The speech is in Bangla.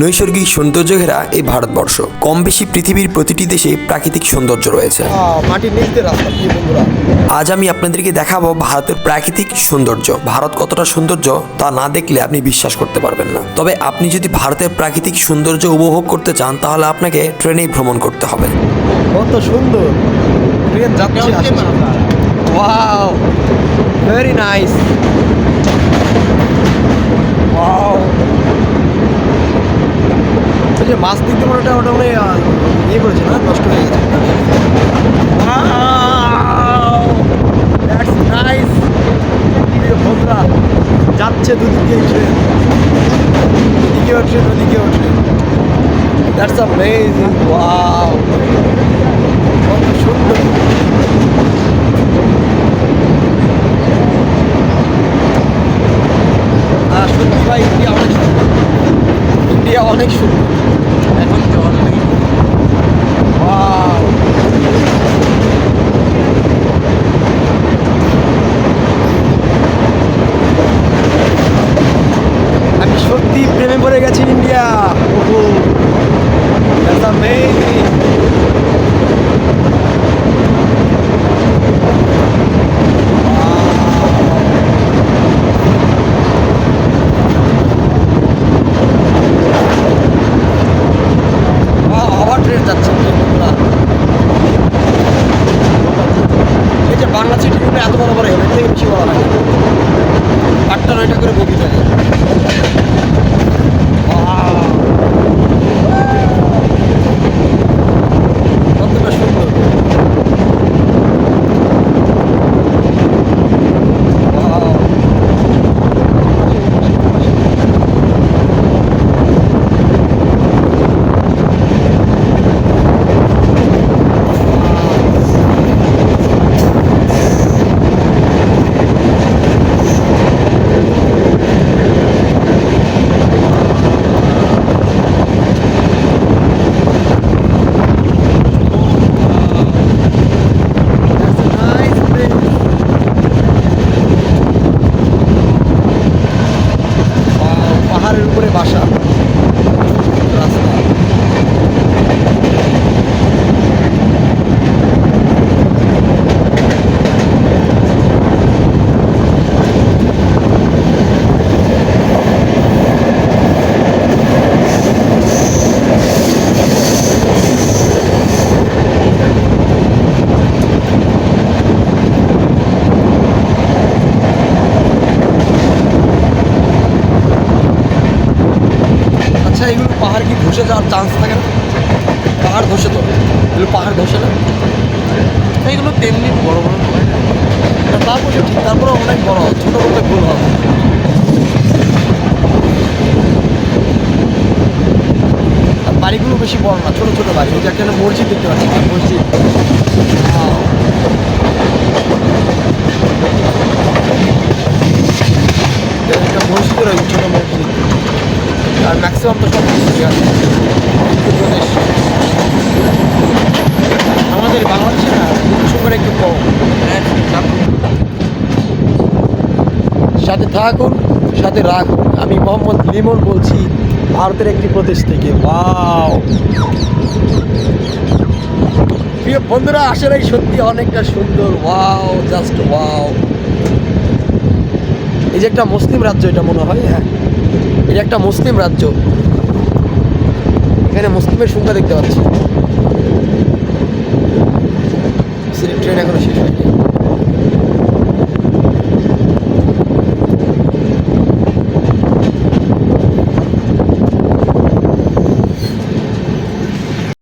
নৈসর্গিক সৌন্দর্য ঘেরা এই ভারতবর্ষ। কম বেশি পৃথিবীর প্রতিটি দেশে প্রাকৃতিক সৌন্দর্য রয়েছে। আজ আমি আপনাদেরকে দেখাবো ভারতের প্রাকৃতিক সৌন্দর্য। ভারত কতটা সৌন্দর্য তা না দেখলে আপনি বিশ্বাস করতে পারবেন না। তবে আপনি যদি ভারতের প্রাকৃতিক সৌন্দর্য উপভোগ করতে চান তাহলে আপনাকে ট্রেনেই ভ্রমণ করতে হবে। কত সুন্দর। ট্রেন যাচ্ছে আসছে। ওয়াও ভেরি নাইস ওয়াও ওই যে মাছ দিতে ওটা ওটা মানে ইয়ে করেছে না, নষ্ট হয়ে গেছে। যাচ্ছে দুদিক দিয়ে ট্রেন এদিকেও ট্রেন ওদিকেও ট্রেন দ্যাটস অ্যামেজিং ওয়াও কত সুন্দর। সত্যি ভাই, ইন্ডিয়া অনেক সুন্দর। ইন্ডিয়া অনেক সুন্দর এখন জল নেই ওয়াও আমি সত্যি প্রেমে পড়ে গেছি ইন্ডিয়া। ওহো বাংলা সিটিগুলো এত বড় বড় হেলমেট থেকে বেশি বড় লাগে। আটটা নয়টা করে বগি থাকে। উপরে বাসা রাস্তা আচ্ছা এগুলো পাহাড় কি ধসে যাওয়ার চান্স থাকে না। পাহাড় ধসে তো। এগুলো পাহাড় ধসে না। এইগুলো তেমনি বড় বড় হয় তারপর ঠিক তারপরে অনেক বড় ছোট বলতে ভুল হবে। বাড়িগুলো বেশি বড় না ছোটো ছোটো বাড়ি। যে একটা মসজিদ দেখতে পাচ্ছি। মসজিদ। একটা মসজিদ রয়েছে ছোট মসজিদ। আর ম্যাক্সিমাম তো সব আমাদের বাংলাদেশে না একটু কম। সাথে থাকুন, সাথে রাখুন। আমি মোহাম্মদ লিমন বলছি, ভারতের একটি প্রদেশ থেকে। ওয়াও! প্রিয় বন্ধুরা আসলেই সত্যি অনেকটা সুন্দর। Wow, just wow. এই যে একটা মুসলিম রাজ্য, এটা মনে হয় হ্যাঁ। এটা একটা মুসলিম রাজ্য। এখানে মুসলিমের সংখ্যা দেখতে পাচ্ছি। ট্রেন এখনও শেষ হয়নি।